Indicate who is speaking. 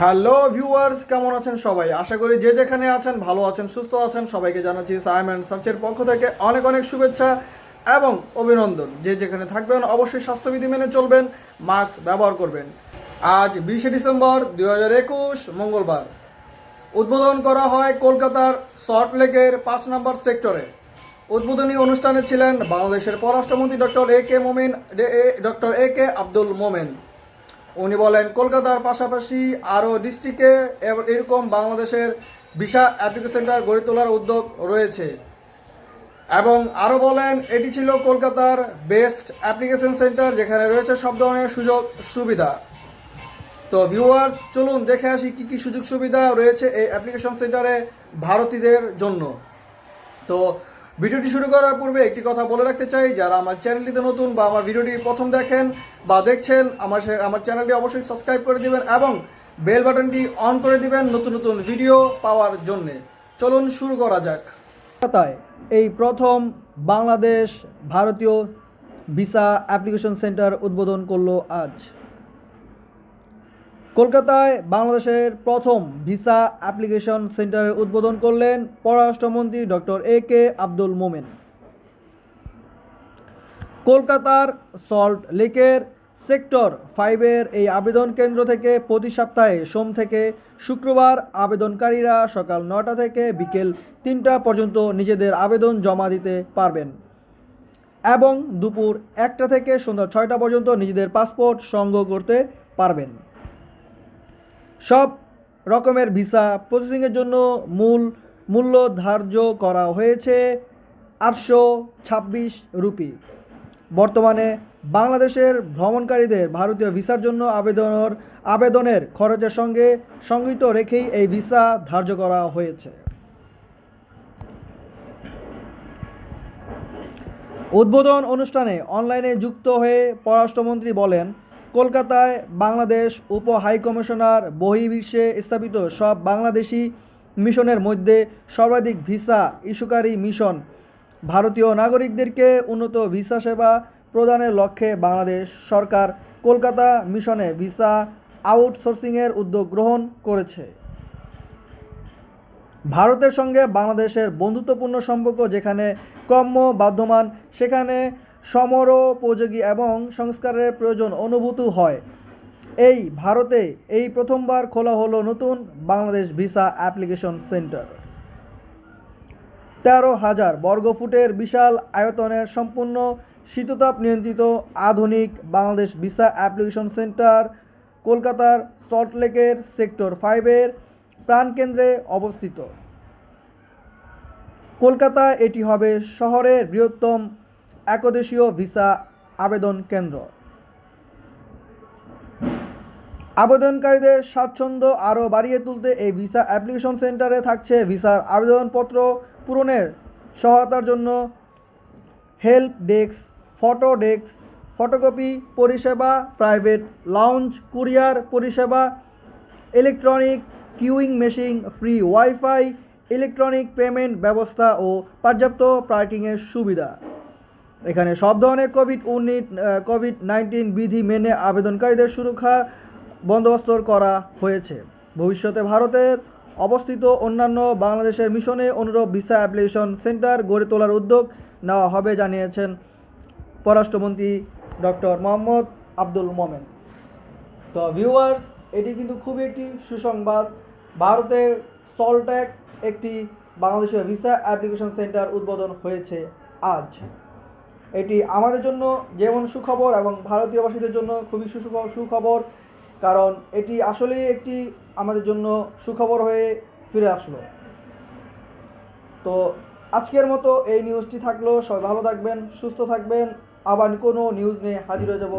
Speaker 1: Hello viewers, কেমন আছেন সবাই? আশা করি যে যেখানে আছেন, ভালো আছেন, সুস্থ আছেন, সবাইকে জানাচ্ছি সাইম অ্যান্ড সার্চের পক্ষ থেকে অনেক অনেক শুভেচ্ছা এবং অভিনন্দন। যে যেখানে থাকবেন, অবশ্যই স্বাস্থ্যবিধি মেনে চলবেন, মাস্ক ব্যবহার করবেন। আজ বিশে ডিসেম্বর দুই হাজার একুশ, মঙ্গলবার। উদ্বোধন করা হয় কলকাতার সল্ট লেকের পাঁচ নম্বর সেক্টরে। উদ্বোধনী অনুষ্ঠানে ছিলেন বাংলাদেশের পররাষ্ট্রমন্ত্রী doctor A K Momen doctor A K Abdul Momen. উনি বলেন, কলকাতার পাশাপাশি আরও ডিস্ট্রিক্টে এরকম বাংলাদেশের ভিসা অ্যাপ্লিকেশন সেন্টার গড়ে তোলার উদ্যোগ রয়েছে। এবং আরও বলেন, এটি ছিল কলকাতার বেস্ট অ্যাপ্লিকেশন সেন্টার যেখানে রয়েছে সব ধরনের সুযোগ সুবিধা। তো ভিউয়ার্স চলুন দেখে আসি কী কী সুযোগ সুবিধা রয়েছে এই অ্যাপ্লিকেশন সেন্টারে ভারতীদের জন্য। তো ভিডিওটি শুরু করার পূর্বে একটি কথা বলে রাখতে চাই, যারা আমার চ্যানেলটিতে নতুন বা আমার ভিডিওটি প্রথম দেখেন বা দেখছেন, আমার আমার চ্যানেলটি অবশ্যই সাবস্ক্রাইব করে দিবেন এবং বেল বাটনটি অন করে দিবেন নতুন নতুন ভিডিও পাওয়ার জন্য। চলুন শুরু করা যাক। কলকাতায় এই প্রথম বাংলাদেশ ভারতীয় ভিসা অ্যাপ্লিকেশন সেন্টার উদ্বোধন করল আজ। কলকাতায় বাংলাদেশের প্রথম ভিসা অ্যাপ্লিকেশন সেন্টারের উদ্বোধন করলেন পররাষ্ট্রমন্ত্রী ডক্টর এ কে আব্দুল মোমেন। কলকাতার সল্ট লেকের সেক্টর ফাইভের এই আবেদন কেন্দ্র থেকে প্রতি সপ্তাহে সোম থেকে শুক্রবার আবেদনকারীরা সকাল নটা থেকে বিকেল তিনটা পর্যন্ত নিজেদের আবেদন জমা দিতে পারবেন এবং দুপুর একটা থেকে সন্ধ্যা ছয়টা পর্যন্ত নিজেদের পাসপোর্ট সংগ্রহ করতে পারবেন। সব রকমের ভিসা প্রসেসিংয়ের জন্য মূল মূল্য ধার্য করা হয়েছে আটশো ছাব্বিশ রুপি। বর্তমানে বাংলাদেশের ভ্রমণকারীদের ভারতীয় ভিসার জন্য আবেদনের আবেদনের খরচের সঙ্গে সংগৃহীত রেখেই এই ভিসা ধার্য করা হয়েছে। উদ্বোধন অনুষ্ঠানে অনলাইনে যুক্ত হয়ে পররাষ্ট্রমন্ত্রী বলেন কলকাতায় বাংলাদেশ উপ হাইকমিশনার বহির্বিশ্বে স্থাপিত সব বাংলাদেশি মিশনের মধ্যে সর্বাধিক ভিসা ইস্যুকারী মিশন। ভারতীয় নাগরিকদেরকে উন্নত ভিসা সেবা প্রদানের লক্ষ্যে বাংলাদেশ সরকার কলকাতা মিশনে ভিসা আউটসোর্সিংয়ের উদ্যোগ গ্রহণ করেছে। ভারতের সঙ্গে বাংলাদেশের বন্ধুত্বপূর্ণ সম্পর্ক যেখানে ক্রম্য বাধ্যমান, সেখানে সমরোপযোগী এবং সংস্কারের প্রয়োজন অনুভূত হয়। এই ভারতে এই প্রথমবার খোলা হলো নতুন বাংলাদেশ ভিসা অ্যাপ্লিকেশন সেন্টার। তেরো হাজার বর্গফুটের বিশাল আয়তনের সম্পূর্ণ শীততাপ নিয়ন্ত্রিত আধুনিক বাংলাদেশ ভিসা অ্যাপ্লিকেশন সেন্টার কলকাতার সল্টলেকের সেক্টর ফাইভের প্রাণকেন্দ্রে অবস্থিত। কলকাতা এটি হবে শহরের বৃহত্তম একদেশীয় ভিসা আবেদন কেন্দ্র। আবেদনকারীদের স্বাচ্ছন্দ্য আরও বাড়িয়ে তুলতে এই ভিসা অ্যাপ্লিকেশন সেন্টারে থাকছে ভিসার আবেদনপত্র পূরণের সহায়তার জন্য help desk, photo desk, photocopy পরিষেবা, প্রাইভেট লাউঞ্জ, কুরিয়ার পরিষেবা, electronic queuing machine, free wifi, electronic payment ব্যবস্থা ও পর্যাপ্ত পার্কিংয়ের সুবিধা। এখানে সব ধরনের কোভিড উনিশ কোভিড নাইন্টিন বিধি মেনে আবেদনকারীদের সুরক্ষা বন্দোবস্ত করা হয়েছে। ভবিষ্যতে ভারতের অবস্থিত অন্যান্য বাংলাদেশের মিশনে অনুরূপ ভিসা অ্যাপ্লিকেশন সেন্টার গড়ে তোলার উদ্যোগ নেওয়া হবে, জানিয়েছেন পররাষ্ট্রমন্ত্রী ডক্টর মোহাম্মদ আব্দুল মোমেন। তো ভিউয়ার্স এটি কিন্তু খুবই একটি সুসংবাদ। ভারতের সল্ট্যাক একটি বাংলাদেশের ভিসা অ্যাপ্লিকেশন সেন্টার উদ্বোধন হয়েছে আজ। এটি আমাদের জন্য যেমন সুখবর এবং ভারতীয়বাসীদের জন্য খুবই সুখবর, কারণ এটি আসলেই একটি আমাদের জন্য সুখবর হয়ে ফিরে আসলো। তো আজকের মতো এই নিউজটি থাকল। সবাই ভালো থাকবেন, সুস্থ থাকবেন। আবার কোনো নিউজ নিয়ে হাজির হয়ে যাব।